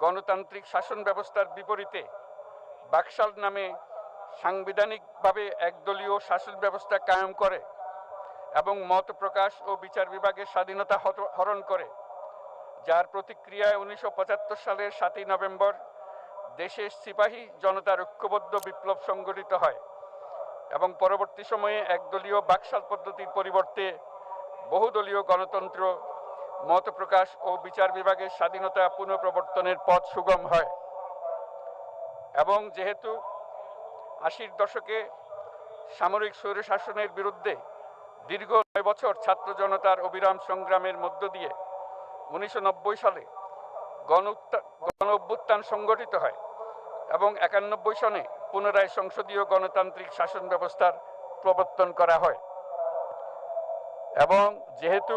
গণতান্ত্রিক শাসন ব্যবস্থার বিপরীতে বাকশাল নামে সাংবিধানিকভাবে একদলীয় শাসন ব্যবস্থা কায়েম করে এবং মত প্রকাশ ও বিচার বিভাগের স্বাধীনতা হরণ করে, যার প্রতিক্রিয়ায় উনিশশো পঁচাত্তর সালের সাতই নভেম্বর দেশের সিপাহী জনতার ঐক্যবদ্ধ বিপ্লব সংগঠিত হয় এবং পরবর্তী সময়ে একদলীয় বাকশাল পদ্ধতির পরিবর্তে বহুদলীয় গণতন্ত্র মত প্রকাশ ও বিচার বিভাগের স্বাধীনতা পুনঃপ্রবর্তনের পথ সুগম হয়। এবং যেহেতু আশির দশকে সামরিক স্বৈরশাসনের বিরুদ্ধে দীর্ঘ নয় বছর ছাত্র জনতার অবিরাম সংগ্রামের মধ্য দিয়ে উনিশশো নব্বই সালে গণ গণ অভ্যুত্থান সংগঠিত হয় এবং একানব্বই সনে পুনরায় সংসদীয় গণতান্ত্রিক শাসন ব্যবস্থার প্রবর্তন করা হয়। এবং যেহেতু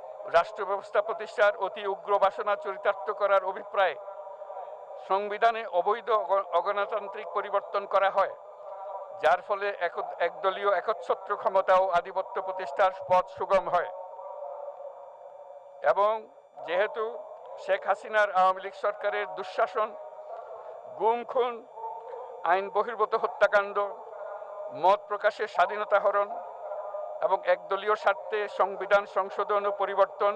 রাষ্ট্র ব্যবস্থা প্রতিষ্ঠার অতি উগ্র বাসনা চরিতার্থ করার অভিপ্রায়ে সংবিধানে অবৈধ অগ- অগণতান্ত্রিক পরিবর্তন করা হয়, যার ফলে এক- একদলীয় একচ্ছত্র ক্ষমতা ও আধিপত্য প্রতিষ্ঠার পথ সুগম হয়। এবং যেহেতু শেখ হাসিনার আওয়ামী লীগ সরকারের দুঃশাসন, গুম, খুন, আইন বহির্ভূত হত্যাকাণ্ড, মত প্রকাশের স্বাধীনতা হরণ এবং একদলীয় স্বার্থে সংবিধান সংশোধন ও পরিবর্তন,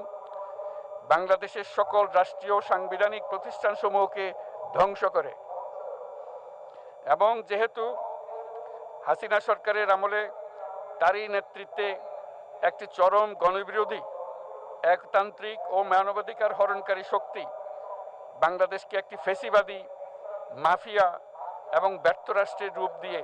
বাংলাদেশের সকল রাষ্ট্রীয় সাংবিধানিক প্রতিষ্ঠানসমূহকে ধ্বংস করে। এবং যেহেতু হাসিনা সরকারের আমলে তারই নেতৃত্বে একটি চরম গণবিরোধী, একতান্ত্রিক ও মানবাধিকার হরণকারী শক্তি, বাংলাদেশকে একটি ফেসিবাদী, মাফিয়া এবং ব্যর্থ রাষ্ট্রের রূপ দিয়ে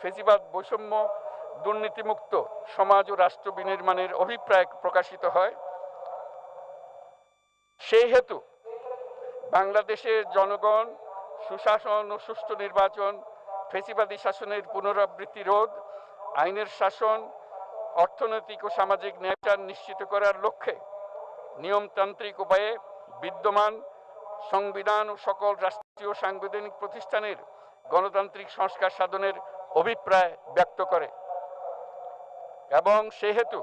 ফেসিবাদ বৈষম্য দুর্নীতিমুক্ত সমাজ ও রাষ্ট্র বিনির্মাণের অভিপ্রায় প্রকাশিত হয়। সেই হেতু বাংলাদেশের জনগণ, সুশাসন ও সুষ্ঠু নির্বাচন ফেসিবাদী শাসনের পুনরাবৃত্তি রোধ, আইনের শাসন, অর্থনৈতিক ও সামাজিক ন্যায়চার নিশ্চিত করার লক্ষ্যে নিয়মতান্ত্রিক উপায়ে বিদ্যমান সংবিধান ও সকল রাষ্ট্রীয় সাংবিধানিক প্রতিষ্ঠানের গণতান্ত্রিক সংস্কার সাধনের অভিপ্রায় ব্যক্ত করে। এবং সেহেতু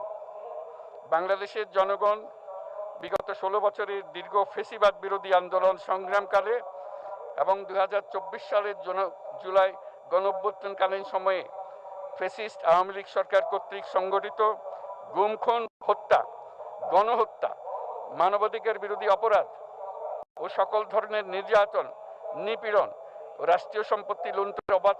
বাংলাদেশের জনগণ বিগত ষোলো বছরের দীর্ঘ ফেসিবাদ বিরোধী আন্দোলন সংগ্রামকালে এবং দু হাজার চব্বিশ সালের জন, জুলাই গণঅভ্যুত্থানকালীন সময়ে ফেসিস্ট আওয়ামী লীগ সরকার কর্তৃক সংগঠিত গুমখুন হত্যা, গণহত্যা, মানবাধিকার বিরোধী অপরাধ ও সকল ধরনের নির্যাতন, নিপীড়ন রাষ্ট্রীয় সম্পত্তি লুণ্ঠনের অবাধ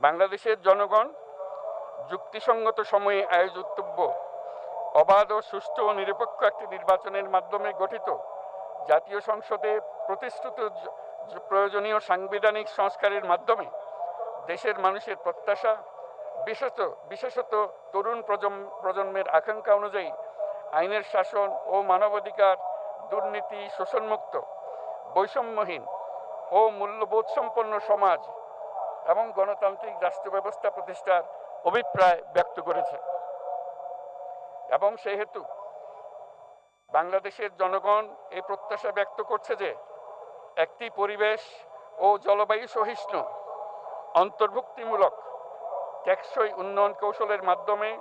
বাংলাদেশের জনগণ যুক্তিসঙ্গত সময়ে আয়োজিতব্য, অবাধ ও সুষ্ঠু ও নিরপেক্ষ একটি নির্বাচনের মাধ্যমে গঠিত জাতীয় সংসদে জ- প্রয়োজনীয় সাংবিধানিক সংস্কারের মাধ্যমে দেশের মানুষের প্রত্যাশা, বিশেষত বিশেষত তরুণ প্রজন্ম, প্রজন্মের আকাঙ্ক্ষা অনুযায়ী আইনের শাসন ও মানবাধিকার, দুর্নীতি, শোষণমুক্ত, বৈষম্যহীন ও মূল্যবোধ সম্পন্ন সমাজ এবং গণতান্ত্রিক রাষ্ট্র ব্যবস্থা প্রতিষ্ঠার অভিপ্রায় ব্যক্ত করেছে। এবং সেহেতু বাংলাদেশের জনগণ এই প্রত্যাশা ব্যক্ত করছে যে একটি পরিবেশ ও জলবায়ু সহিষ্ণু, অন্তর্ভুক্তিমূলক, টেকসই উন্নয়ন কৌশলের মাধ্যমে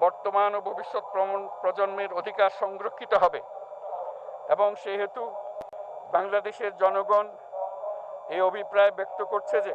বর্তমান ও ভবিষ্যৎ প্রজন্মের অধিকার সংরক্ষিত হবে। এবং সেহেতু বাংলাদেশের জনগণ এই অভিপ্রায় ব্যক্ত করছে যে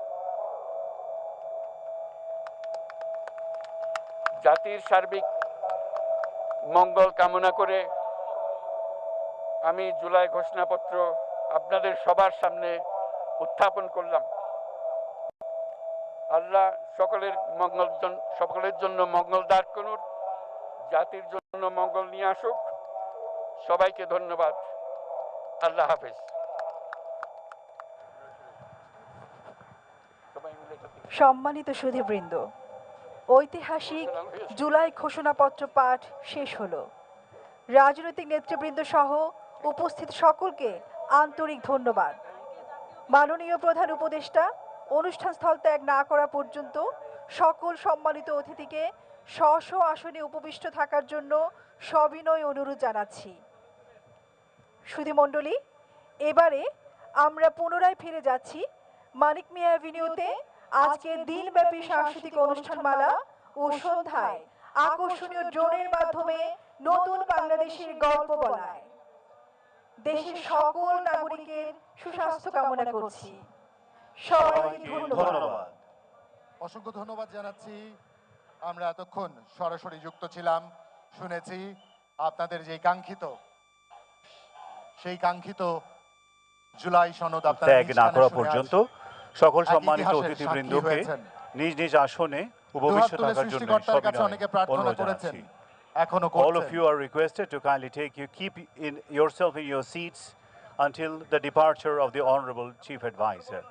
জাতির সার্বিক মঙ্গল কামনা করে আমি জুলাই ঘোষণাপত্র আপনাদের সবার সামনে উত্থাপন করলাম। আল্লাহ সকলের মঙ্গল সকলের জন্য মঙ্গল দাঁড় করুন, জাতির জন্য মঙ্গল নিয়ে আসুক। সবাইকে ধন্যবাদ। আল্লাহ হাফেজ। সম্মানিত সুধীবৃন্দ ঐতিহাসিক জুলাই ঘোষণাপত্র পাঠ শেষ হলো। রাজনৈতিক নেতৃবৃন্দ সহ উপস্থিত সকলকে আন্তরিক ধন্যবাদ। মাননীয় প্রধান উপদেষ্টা, অনুষ্ঠান স্থল ত্যাগ না করা পর্যন্ত সকল সম্মানিত অতিথিকে স্ব স্ব আসনে উপবিষ্ট থাকার জন্য সবিনয় অনুরোধ জানাচ্ছি। সুধীমণ্ডলী এবারে আমরা পুনরায় ফিরে যাচ্ছি মানিক মিয়া অ্যাভিনিউতে আজকের দিনব্যাপী সাংস্কৃতিক অনুষ্ঠানমালা ও সন্ধ্যায় আকর্ষণীয় ড্রোনের মাধ্যমে নতুন বাংলাদেশের গল্প বলায়। দেশের সকল নাগরিকের সুস্বাস্থ্য কামনা করছি। সবাইকে ধন্যবাদ। ধন্যবাদ। অসংখ্য ধন্যবাদ জানাচ্ছি। আমরা এতক্ষণ সরাসরি যুক্ত ছিলাম শুনেছি আপনাদের যে কাঙ্ক্ষিত সেই কাঙ্ক্ষিত জুলাই সনদ না করা পর্যন্ত সকল সম্মানিত অতিথিবৃন্দকে নিজ নিজ আসনে উপবিষ্ট থাকার জন্য অনুরোধ জানাচ্ছি এখনও All of you are requested to kindly take you keep in yourself in your seats until the departure of the honorable chief advisor.